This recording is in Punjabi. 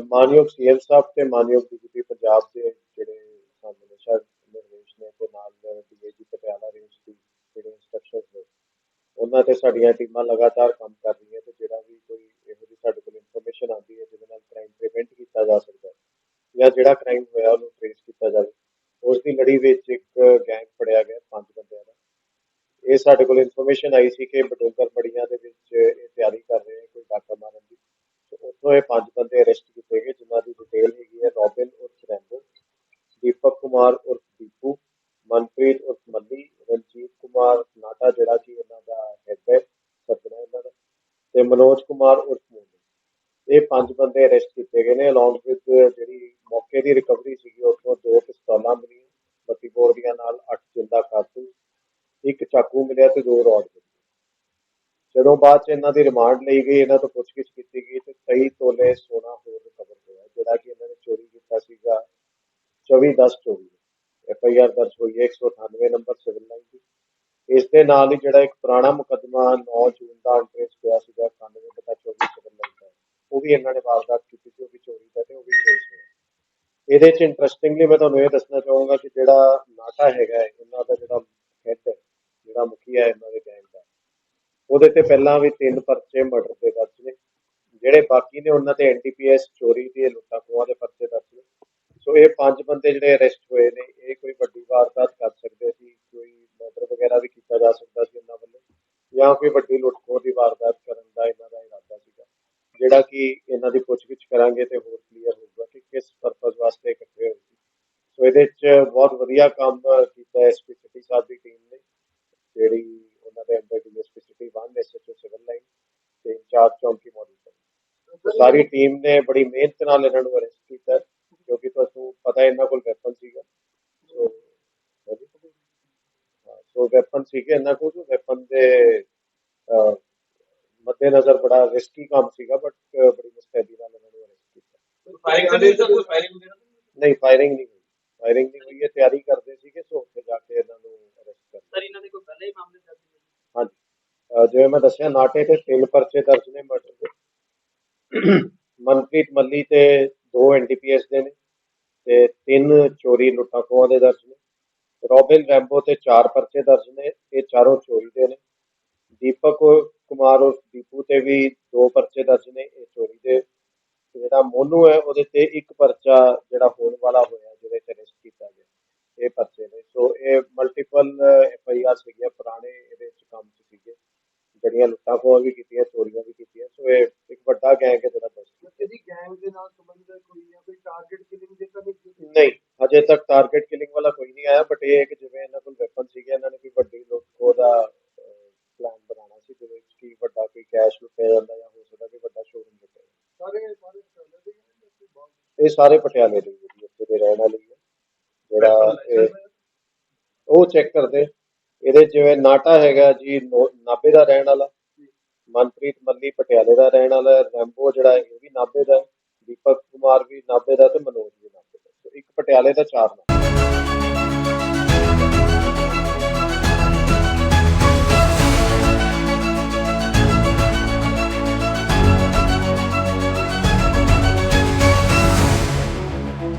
ਮਾਨਯੋਗ ਸੀਐਮ ਸਾਹਿਬ ਤੇ ਮਾਨਯੋਗ ਡੀਜੀਪੀ ਪੰਜਾਬ ਦੇ ਜਿਹੜੇ ਸਾਨੂੰ ਨਸ਼ਾ ਨਿਰਦੇਸ਼ ਨੇ ਤੇ ਨਾਲ ਡੀਏਜੀ ਪਟਿਆਲਾ ਰੇਂਜ ਦੀ ਜਿਹੜੇ ਇੰਸਟਰਕਸ਼ਨਸ ਨੇ, ਉਹਨਾਂ ਤੇ ਸਾਡੀਆਂ ਟੀਮਾਂ ਲਗਾਤਾਰ ਕੰਮ ਕਰ ਰਹੀਆਂ ਤੇ ਜਿਹੜਾ ਵੀ ਕੋਈ ਇਹੋ ਜਿਹੀ ਸਾਡੇ ਕੋਲ ਇਨਫੋਰਮੇਸ਼ਨ ਆਉਂਦੀ ਹੈ ਜਿਹਦੇ ਨਾਲ ਕ੍ਰਾਈਮ ਪ੍ਰੀਵੈਂਟ ਕੀਤਾ ਜਾ ਸਕਦਾ ਹੈ ਜਾਂ ਜਿਹੜਾ ਕ੍ਰਾਈਮ ਹੋਇਆ ਉਹਨੂੰ ਟ੍ਰੇਸ ਕੀਤਾ ਜਾਵੇ ਉਸ ਦੀ ਲੜੀ ਵਿੱਚ ਇੱਕ ਗੈਂਗ ਫੜਿਆ ਗਿਆ ਪੰਜ ਬੰਦਿਆਂ ਦਾ। ਇਹ ਸਾਡੇ ਕੋਲ ਇਨਫੋਰਮੇਸ਼ਨ ਆਈ ਸੀ ਕਿ ਬਡੋਂਗਰ ਬੜੀਆਂ ਦੇ ਵਿੱਚ ਇਹ ਤਿਆਰੀ ਕਰ ਰਹੇ ਕੋਈ ਤੇ ਇਹ ਪੰਜ ਬੰਦੇ ਅਰੈਸਟ ਕੀਤੇ ਗਏ, ਜਿਨ੍ਹਾਂ ਦੀ ਡਿਟੇਲ ਹੈਗੀ ਹੈ ਰੋਬਿਨ ਉਰਫ ਰੈਂਬੋ, ਦੀਪਕ ਕੁਮਾਰ ਉਰਫ ਦੀਪੂ, ਮਨਪ੍ਰੀਤ ਉਰਫ ਮੱਲੀ, ਰਣਜੀਤ ਕੁਮਾਰ ਨਾਟਾ ਜਿਹੜਾ ਕਿ ਇਹਨਾਂ ਦਾ ਹੈਡ ਹੈ ਸਰਜਣਾ ਇਹਨਾਂ ਦਾ, ਤੇ ਮਨੋਜ ਕੁਮਾਰ ਉਰਫ ਮੋਨੂ। ਇਹ ਪੰਜ ਬੰਦੇ ਅਰੈਸਟ ਕੀਤੇ ਗਏ ਨੇ ਅਲੌਂਗ ਵਿਦ ਜਿਹੜੀ ਮੌਕੇ ਦੀ ਰਿਕਵਰੀ ਸੀਗੀ, ਉੱਥੋਂ ਦੋ ਪਿਸਤੌਲਾਂ ਮਿਲੀਆਂ 32 ਬੋਰ ਦੀਆਂ ਨਾਲ 8 ਜਿੰਦਾ ਕਾਰਤੂਸ ਇੱਕ ਚਾਕੂ ਮਿਲਿਆ ਤੇ ਦੋ ਰੋਡ ਜਦੋਂ ਬਾਅਦ ਚ ਇਹਨਾਂ ਦੀ ਰਿਮਾਂਡ ਲਈ ਗਈ, ਇਹਨਾਂ ਤੋਂ ਪੁੱਛਗਿੱਛ ਕੀਤੀ ਗਈ ਤੇ 23 ਤੋਲੇ ਸੋਨਾ ਹੋਰ ਰਿਕਵਰ ਹੋਇਆ, ਜਿਹੜਾ ਕਿ ਇਹਨਾਂ ਨੇ ਚੋਰੀ ਕੀਤਾ ਸੀਗਾ 24 10 ਚੋਰੀ ਐਫ ਆਈ ਆਰ ਦਰਜ ਹੋਈ ਹੈ 198 ਨੰਬਰ ਸਿਵਲ ਲਾਈਨ ਦੀ। ਇਸ ਦੇ ਨਾਲ ਹੀ ਜਿਹੜਾ ਇੱਕ ਪੁਰਾਣਾ ਮੁਕੱਦਮਾ 9 ਜੂਨ ਦਾ ਅੰਟਰੇਸ ਪਿਆ ਸੀਗਾ 91/24 ਸਿਵਲ ਲਾਈਨ ਦਾ। ਉਹ ਵੀ ਇਹਨਾਂ ਨੇ ਵਾਰਦਾਤ ਕੀਤੀ ਸੀ, ਉਹ ਵੀ ਚੋਰੀ ਦਾ ਤੇ ਉਹ ਵੀ ਟ੍ਰੇਸ ਹੋਇਆ। ਇਹਦੇ ਚ ਇੰਟਰਸਟਿੰਗਲੀ ਮੈਂ ਤੁਹਾਨੂੰ ਇਹ ਦੱਸਣਾ ਚਾਹੂੰਗਾ ਕਿ ਜਿਹੜਾ ਨਾਟਾ ਹੈਗਾ ਇਹਨਾਂ ਦਾ ਜਿਹੜਾ ਹੈਡ ਹੈ ਜਿਹੜਾ ਮੁਖੀਆ ਹੈ ਇਹਨਾਂ ਦੇ ਗੈਂਗ ਦਾ ਉਹਦੇ ਤੇ ਪਹਿਲਾਂ ਵੀ ਤਿੰਨ ਪਰਚੇ ਮਰਡਰ ਦੇ ਦਰਜ ਨੇ। ਜਿਹੜੇ ਬਾਕੀ ਨੇ, ਉਹਨਾਂ ਤੇ ਐਨਡੀਪੀਐਸ ਚੋਰੀ ਦੀ ਲੁੱਟਾਂ ਖੋਹਾਂ ਦੇ ਪਰਚੇ ਦਰਜ ਨੇ। ਸੋ ਇਹ ਪੰਜ ਬੰਦੇ ਜਿਹੜੇ ਅਰੈਸਟ ਹੋਏ ਨੇ, ਇਹ ਕੋਈ ਵੱਡੀ ਵਾਰਦਾਤ ਕਰ ਸਕਦੇ ਸੀ, ਕੋਈ ਮਰਡਰ ਵਗੈਰਾ ਵੀ ਕੀਤਾ ਜਾ ਸਕਦਾ ਸੀ ਇਹਨਾਂ ਵੱਲੋਂ, ਜਾਂ ਕੋਈ ਵੱਡੀ ਲੁੱਟ ਦੀ ਵਾਰਦਾਤ ਕਰਨ ਦਾ ਇਹਨਾਂ ਦਾ ਇਰਾਦਾ ਸੀਗਾ। ਜਿਹੜਾ ਕਿ ਇਹਨਾਂ ਦੀ ਪੁੱਛਗਿੱਛ ਕਰਾਂਗੇ ਤੇ ਹੋਰ ਕਲੀਅਰ ਹੋਊਗਾ ਕਿ ਕਿਸ ਪਰਪਸ ਵਾਸਤੇ ਇਕੱਠੇ ਹੋਏ ਸੀ। ਸੋ ਇਹਦੇ ਚ ਬਹੁਤ ਵਧੀਆ ਕੰਮ ਕੀਤਾ ਐਸਪੀ ਸਿਟੀ ਸਾਹਿਬ ਦੀ ਟੀਮ ਨੇ, ਜਿਹੜੀ ਉਹਨਾਂ ਦੇ under DSP city 1 SHO civil line ਤੇ ਇੰਚਾਰਜ ਚੌਂਕੀ ਮੌਜੂਦ ਹੈ ਸਾਰੀ ਟੀਮ ਨੇ ਬੜੀ ਮਿਹਨਤ ਨਾਲ ਇਹਨਾਂ ਨੂੰ ਅਰੈਸਟ ਕੀਤਾ ਕਿਉਂਕਿ ਤੁਹਾਨੂੰ ਪਤਾ ਇਹਨਾਂ ਕੋਲ ਵੈਪਨ ਸੀਗਾ। ਸੋ ਸੋ ਵੈਪਨ ਸੀਗੇ ਇਹਨਾਂ ਕੋਲ ਵੈਪਨ ਦੇ ਅਹ, ਮੱਦੇਨਜ਼ਰ ਬੜਾ ਰਿਸਕੀ ਕੰਮ ਸੀਗਾ ਬਟ ਬੜੀ ਮੁਸਤੈਦੀ ਨਾਲ ਇਹਨਾਂ ਨੂੰ ਅਰੈਸਟ ਕੀਤਾ। ਫਾਇਰਿੰਗ? ਨਹੀਂ ਫਾਇਰਿੰਗ ਨਹੀਂ ਹੋਈ? ਫਾਇਰਿੰਗ ਨਹੀਂ ਹੋਈ ਹੈ ਤਿਆਰੀ ਕਰਦੇ ਸੀਗੇ ਸੋ ਉੱਥੇ ਜਾ ਕੇ ਇਹਨਾਂ ਨੂੰ ਅਰੈਸਟ ਕਰ ਸਰ ਇਹਨਾਂ ਦੇ ਕੋਈ ਪਹਿਲੇ ਹੀ ਮਾਮਲੇ ਦਰਜ ਨੇ ਹਾਂਜੀ ਅਹ ਜਿਵੇਂ ਮੈਂ ਦੱਸਿਆ, ਨਾਟੇ ਤੇ ਤਿੰਨ ਪਰਚੇ ਦਰਜ ਨੇ ਮਰਡਰ ਦੇ। ਮਨਪ੍ਰੀਤ ਮੱਲੀ ਤੇ ਦੋ ਐਨਡੀਪੀਐਸ ਦੇ ਨੇ ਤੇ ਤਿੰਨ ਚੋਰੀ ਲੁੱਟਾਂ ਖੋਹਾਂ ਦੇ ਦਰਜ ਨੇ। ਰੋਬਿਨ ਰੈਂਬੋ ਤੇ ਚਾਰ ਪਰਚੇ ਦਰਜ ਨੇ, ਇਹ ਚਾਰੋਂ ਚੋਰੀ ਦੇ ਨੇ। ਦੀਪਕ ਕੁਮਾਰ ਉਰਫ ਦੀਪੂ ਤੇ ਵੀ ਦੋ ਪਰਚੇ ਦਰਜ ਨੇ, ਇਹ ਚੋਰੀ ਦੇ। ਜਿਹੜਾ ਮੋਨੂ ਹੈ, ਉਹਦੇ ਤੇ ਇੱਕ ਪਰਚਾ ਜਿਹੜਾ ਹੋਣ ਵਾਲਾ ਹੋਇਆ ਜਿਹਦੇ ਤੇ ਅਰੈਸਟ ਕੀਤਾ ਗਿਆ। ਇਹ ਪਰਚੇ ਨੇ। ਸੋ ਇਹ ਮਲਟੀਪਲ ਐਫ ਆਈ ਆਰ ਸੀਗੀਆਂ, ਪੁਰਾਣੇ ਇਹਦੇ ਵਿੱਚ ਕੰਮ 'ਚ ਸੀਗੇ ਜਿਹੜੀਆਂ ਲੁੱਟਾਂ ਖੋਹਾਂ ਵੀ ਕੀਤੀਆਂ ਚੋਰੀਆਂ ਵੀ ਕੀਤੀਆਂ ਸੋ ਇਹ ਇੱਕ ਵੱਡਾ ਗੈਂਗ ਹੈ ਜਿਹੜਾ ਬਸ ਇਹਦੀ ਗੈਂਗ ਦੇ ਨਾਲ ਸੰਬੰਧ ਕੋਈ ਜਾਂ ਕੋਈ ਟਾਰਗੇਟ ਕਿਲਿੰਗ ਦੇ ਤਾਂ ਨਹੀਂ? ਨਹੀਂ ਹਜੇ ਤੱਕ ਟਾਰਗੇਟ ਕਿਲਿੰਗ ਵਾਲਾ ਕੋਈ ਨਹੀਂ ਆਇਆ ਬਟ ਇਹ ਹੈ ਕਿ ਜਿਵੇਂ ਇਹਨਾਂ ਕੋਲ ਵੈਪਨ ਸੀਗੇ ਇਹਨਾਂ ਨੇ ਕੋਈ ਵੱਡੀ ਲੁੱਟ ਖੋਹ ਦਾ ਪਲਾਨ ਬਣਾਉਣਾ ਸੀ ਜਿਹਦੇ ਵਿੱਚ ਕੀ ਵੱਡਾ ਕੋਈ ਕੈਸ਼ ਲੁੱਟਿਆ ਜਾਂਦਾ ਜਾਂ ਹੋ ਸਕਦਾ ਕਿ ਵੱਡਾ ਸ਼ੋਰੂਮ ਲੁੱਟਿਆ। ਸਾਰੇ ਸਾਰੇ? ਇਹ ਸਾਰੇ ਪਟਿਆਲੇ ਦੇ ਹੀ ਹੈ ਜੀ, ਇੱਥੇ ਦੇ ਰਹਿਣ ਵਾਲੇ ਜਿਹੜਾ ਉਹ ਚੈੱਕ ਕਰਦੇ ਇਹਦੇ ਜਿਵੇਂ ਨਾਟਾ ਹੈਗਾ ਜੀ ਨੋ- ਨਾਭੇ ਦਾ ਰਹਿਣ ਵਾਲਾ ਮਨਪ੍ਰੀਤ ਮੱਲੀ ਪਟਿਆਲੇ ਦਾ ਰਹਿਣ ਵਾਲਾ ਹੈ, ਰੈਂਬੋ ਜਿਹੜਾ ਇਹ ਵੀ ਨਾਭੇ ਦਾ ਦੀਪਕ ਕੁਮਾਰ ਵੀ ਨਾਭੇ ਦਾ ਤੇ ਮਨੋਜ ਵੀ ਨਾਭੇ ਦਾ ਸੋ ਇੱਕ ਪਟਿਆਲੇ ਦਾ ਚਾਰ ਨਾਮ।